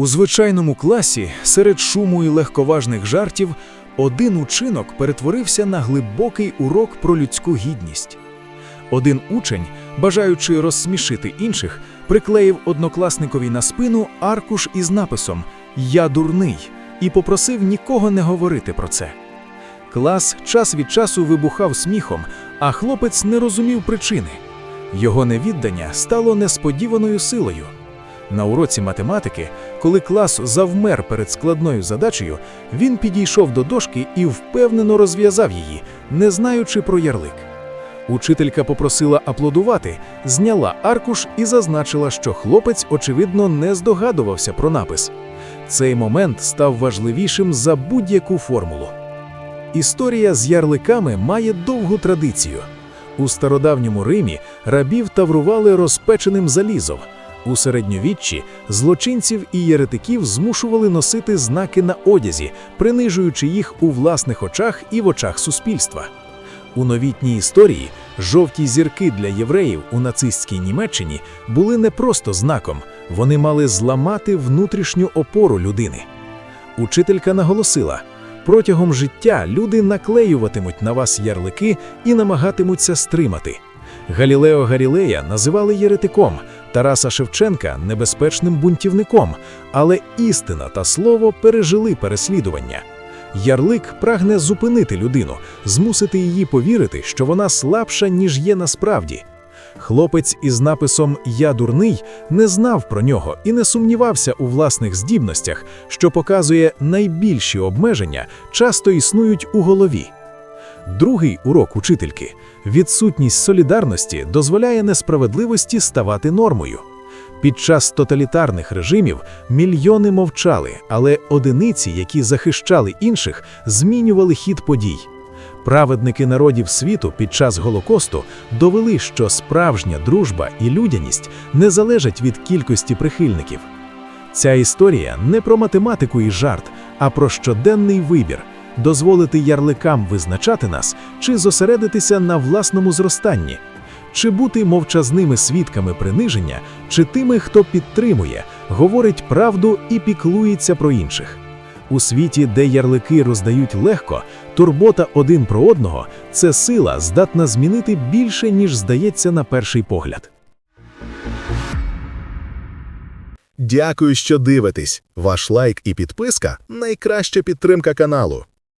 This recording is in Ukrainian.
У звичайному класі, серед шуму і легковажних жартів, один учинок перетворився на глибокий урок про людську гідність. Один учень, бажаючи розсмішити інших, приклеїв однокласникові на спину аркуш із написом Я дурний і попросив нікого не говорити про це. Клас час від часу вибухав сміхом, а хлопець не розумів причини. Його невіддання стало несподіваною силою. На уроці математики, коли клас завмер перед складною задачею, він підійшов до дошки і впевнено розв'язав її, не знаючи про ярлик. Учителька попросила аплодувати, зняла аркуш і зазначила, що хлопець, очевидно, не здогадувався про напис. Цей момент став важливішим за будь-яку формулу. Історія з ярликами має довгу традицію. У стародавньому Римі рабів таврували розпеченим залізом. У середньовіччі злочинців і єретиків змушували носити знаки на одязі, принижуючи їх у власних очах і в очах суспільства. У новітній історії жовті зірки для євреїв у нацистській Німеччині були не просто знаком, вони мали зламати внутрішню опору людини. Учителька наголосила: протягом життя люди наклеюватимуть на вас ярлики і намагатимуться стримати. Галілео Галілея називали єретиком, Тараса Шевченка небезпечним бунтівником, але істина та слово пережили переслідування. Ярлик прагне зупинити людину, змусити її повірити, що вона слабша, ніж є насправді. Хлопець із написом Я дурний не знав про нього і не сумнівався у власних здібностях, що показує найбільші обмеження часто існують у голові. Другий урок учительки відсутність солідарності дозволяє несправедливості ставати нормою. Під час тоталітарних режимів мільйони мовчали, але одиниці, які захищали інших, змінювали хід подій. Праведники народів світу під час Голокосту довели, що справжня дружба і людяність не залежать від кількості прихильників. Ця історія не про математику і жарт, а про щоденний вибір дозволити ярликам визначати нас чи зосередитися на власному зростанні, чи бути мовчазними свідками приниження, чи тими, хто підтримує, говорить правду і піклується про інших. У світі, де ярлики роздають легко, турбота один про одного це сила, здатна змінити більше, ніж здається на перший погляд. Дякую, що дивитесь. Ваш лайк і підписка найкраща підтримка каналу.